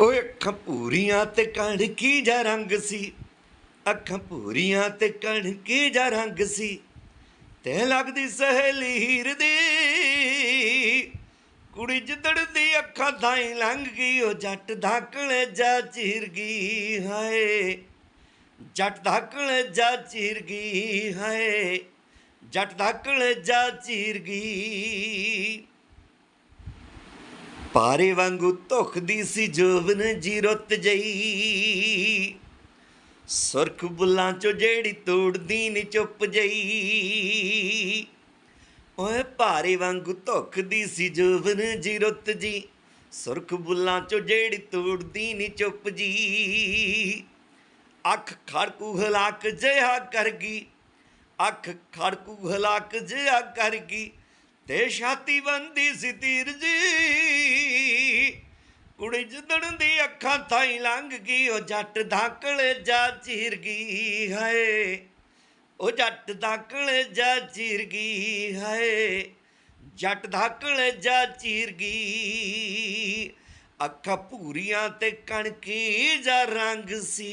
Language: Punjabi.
ਓਏ ਅੱਖਾਂ ਪੂਰੀਆਂ ਤੇ ਕਣਕੀ ਜਾ ਰੰਗ ਸੀ? ਅੱਖਾਂ ਪੂਰੀਆਂ ਤੇ ਕਣਕੀ ਜਾ ਰੰਗ ਸੀ? ਤੇ ਲੱਗਦੀ ਸਹੇਲੀ ਹੀਰ ਦੀ। ਕੁੜੀ ਜਿੱਦੜ ਦੀ ਅੱਖਾਂ ਥਾਈ ਲੰਘ ਗਈ, ਉਹ ਜੱਟ ਧਾਕਣ ਜਾ ਚੀਰ ਗਈ, ਹਾਏ। ਜੱਟ ਧਾਕਣ ਜਾ ਚੀਰ ਗਈ, ਹਾਏ। ਜੱਟ ਧਾਕਣ ਜਾ ਚੀਰ ਗਈ। ਪਾਰੇ ਵਾਂਗੂ ਧੁਖਦੀ ਸੀ ਜੋਬਨ ਜੀ ਰੁੱਤ ਜਈ। ਸੁਰਖ ਬੁੱਲਾਂ ਚੋਂ ਜਿਹੜੀ ਤੋੜਦੀ ਨੀ ਚੁੱਪ ਜਈ। ਓਏ ਭਾਰੇ ਵਾਂਗੂ ਧੁਖਦੀ ਸੀ ਜੋਬਨ ਜੀ ਰੁੱਤ ਜੀ। ਸੁਰਖ ਬੁੱਲਾਂ ਚੋਂ ਜਿਹੜੀ ਤੋੜਦੀ ਨੀ ਚੁੱਪ ਜੀ। ਅੱਖ ਖੜਕੂ ਹਲਾਕ ਜਿਹਾ ਕਰ ਗਈ। ਅੱਖ ਖੜਕੂ ਹਲਾਕ ਜਿਹਾ ਕਰ ਗਈ। ਤੇ ਛਾਤੀ ਬੰਦੀ ਸੀ ਤੀਰ ਜੀ। ਕੁੜੀ ਜਦਣ ਦੀ ਅੱਖਾਂ ਥਾਈ ਲੰਘ ਗਈ, ਉਹ ਜੱਟ ਧਾਕਲ ਜਾ ਚੀਰ ਗਈ ਹਾਏ। ਉਹ ਜੱਟ ਧਾਕਲ ਜਾ ਚੀਰ ਗਈ ਹਾਏ। ਜੱਟ ਧਾਕਲ ਜਾ ਚੀਰ ਗਈ। ਅੱਖਾਂ ਭੂਰੀਆਂ ਤੇ ਕਣਕੀ ਜਾ ਰੰਗ ਸੀ।